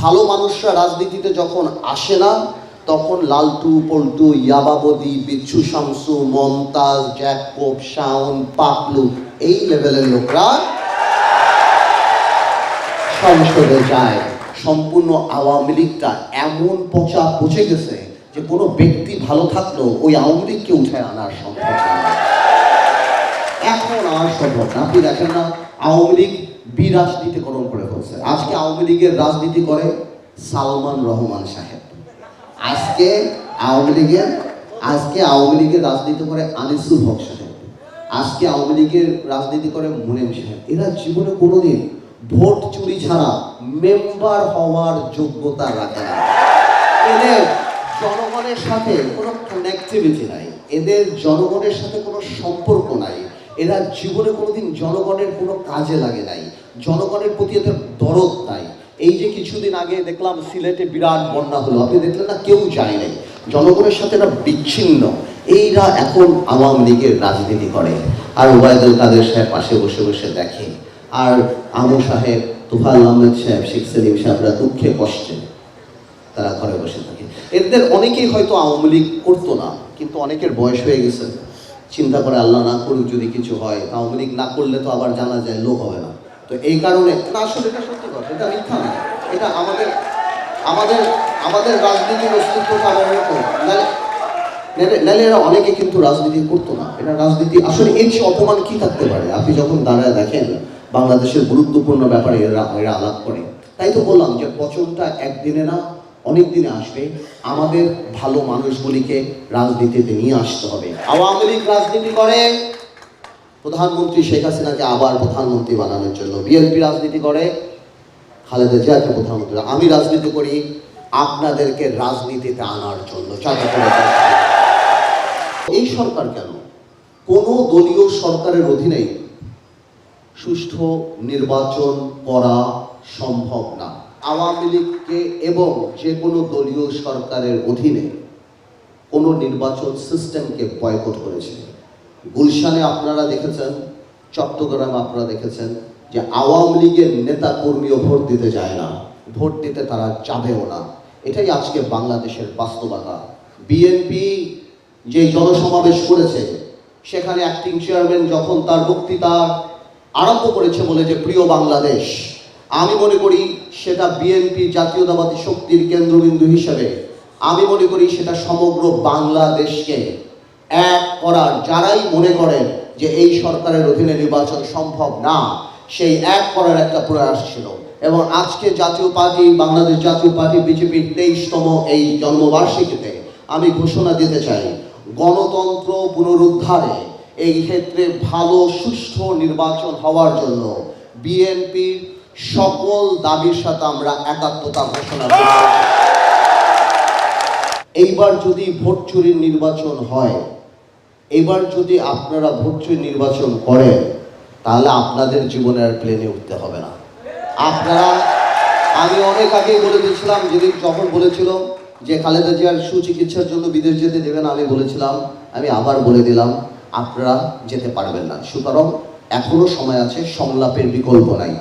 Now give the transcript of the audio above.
ভালো মানুষরা রাজনীতিতে যখন আসে না, তখন লালটু, পল্টু, ইয়াবাবদি, বিচ্ছু, শামসু, মমতাজ, জ্যাকব, শাওন পাকলু এই লেভেলের লোকরা সংসদে যায়। সম্পূর্ণ আওয়ামী লীগটা এমন পচা পচে গেছে যে কোনো ব্যক্তি ভালো থাকলেও ওই আওয়ামী লীগকে উঠে আনার সম্ভব এখন আর সম্ভব না। আপনি দেখেন না, আওয়ামী লীগ বিরাজনীতিকরণ করে ফেলছে আজকে আওয়ামী লীগের রাজনীতি করে সালমান রহমান সাহেব। আজকে আওয়ামী লীগের, আজকে আওয়ামী লীগের রাজনীতি করে আনিসুল হক সাহেব। আজকে আওয়ামী লীগের রাজনীতি করে মুনেম সাহেব। এরা জীবনে কোনোদিন ভোট চুরি ছাড়া মেম্বার হওয়ার যোগ্যতা রাখে না। এদের জনগণের সাথে কোনো কানেক্টিভিটি নাই। এদের জনগণের সাথে কোনো সম্পর্ক নাই। এরা জীবনে কোনোদিন জনগণের কোনো কাজে লাগে নাই। জনগণের প্রতি এদের দরদ নাই। এই যে কিছুদিন আগে দেখলাম সিলেটে বিরাট বন্যা হলো, আপনি দেখলেন না? কেউ যায় নাই। জনগণের সাথে এরা বিচ্ছিন্ন। এইরা এখন আওয়ামী লীগের রাজনীতি করে। আর ওবায়দুল কাদের সাহেব পাশে বসে বসে দেখে। আর আমু সাহেব, তুফাল আহমেদ সাহেব, শেখ সেলিম সাহেবরা দুঃখে কষ্টে তারা ঘরে বসে থাকে। এদের অনেকেই হয়তো আওয়ামী লীগ করতো না, কিন্তু অনেকের বয়স হয়ে গেছে। চিন্তা করে আল্লাহ না করুক যদি কিছু হয়, আওয়ামী লীগ না করলে তো আবার জানা যায় লোক হবে না। তো এই কারণে না আসলে এটা সত্যি কথা, এটা মিথ্যা না। এটা আমাদের আমাদের আমাদের রাজনীতির নাহলে এরা অনেকে কিন্তু রাজনীতি করতো না। এটা রাজনীতি আসলে এর চেয়ে অপমান কি থাকতে পারে? আপনি যখন দাঁড়ায় দেখেন, বাংলাদেশের গুরুত্বপূর্ণ ব্যাপারে এরা এরা আলাপ করে। তাই তো বললাম যে পচনটা একদিনে না অনেক দিনে আসবে, আমাদের ভালো মানুষগুলিকে রাজনীতিতে নিয়ে আসতে হবে। আওয়ামী লীগ রাজনীতি করে, প্রধানমন্ত্রী শেখ হাসিনাকে আবার প্রধানমন্ত্রী বানানোর জন্য। বিএনপি রাজনীতি করে, খালেদা জিয়াকে প্রধানমন্ত্রী আমি রাজনীতি করি, আপনাদেরকে রাজনীতিতে আনার জন্য। এই সরকার কেন? কোনো দলীয় সরকারের অধীনে সুষ্ঠু নির্বাচন করা সম্ভব না। আওয়ামী লীগকে এবং যে কোনো দলীয় সরকারের অধীনে কোনো নির্বাচন সিস্টেমকে বয়কট করেছে। গুলশানে আপনারা দেখেছেন, চট্টগ্রামে আপনারা দেখেছেন যে আওয়ামী লীগের নেতা কর্মীও ভোট দিতে যায় না। ভোট দিতে তারা যাবেও না। এটাই আজকে বাংলাদেশের বাস্তবতা। বিএনপি যে জনসমাবেশ করেছে, সেখানে অ্যাক্টিং চেয়ারম্যান যখন তার বক্তৃতা আরম্ভ করেছে বলে যে, প্রিয় বাংলাদেশ আমি মনে করি সেটা বিএনপি জাতীয়তাবাদী শক্তির কেন্দ্রবিন্দু হিসেবে। আমি মনে করি সেটা সমগ্র বাংলাদেশকে এক করার যারাই মনে করেন যে এই সরকারের অধীনে নির্বাচন সম্ভব না, সেই এক করার একটা প্রয়াস ছিল। এবং আজকে জাতীয় পার্টি, বাংলাদেশ জাতীয় পার্টি, বিজেপির তেইশতম এই জন্মবার্ষিকীতে আমি ঘোষণা দিতে চাই, গণতন্ত্র পুনরুদ্ধারে এই ক্ষেত্রে ভালো, সুষ্ঠু নির্বাচন হওয়ার জন্য বিএনপির সকল দাবির সাথে আমরা একাত্মতা ঘোষণা করি। এইবার যদি ভোট চুরির নির্বাচন হয় এবার যদি আপনারা ভোট চুরি নির্বাচন করেন, তাহলে আপনাদের জীবনে আর প্লেনে উঠতে হবে না। আপনারা, আমি অনেক আগেই বলে দিয়েছিলাম, যেদিন যখন বলেছিল যে খালেদা জিয়ার সুচিকিৎসার জন্য বিদেশ যেতে দেবেন, আমি বলেছিলাম, আমি আবার বলে দিলাম, আপনারা যেতে পারবেন না। সুতরাং এখনও সময় আছে, সংলাপের বিকল্প নাই।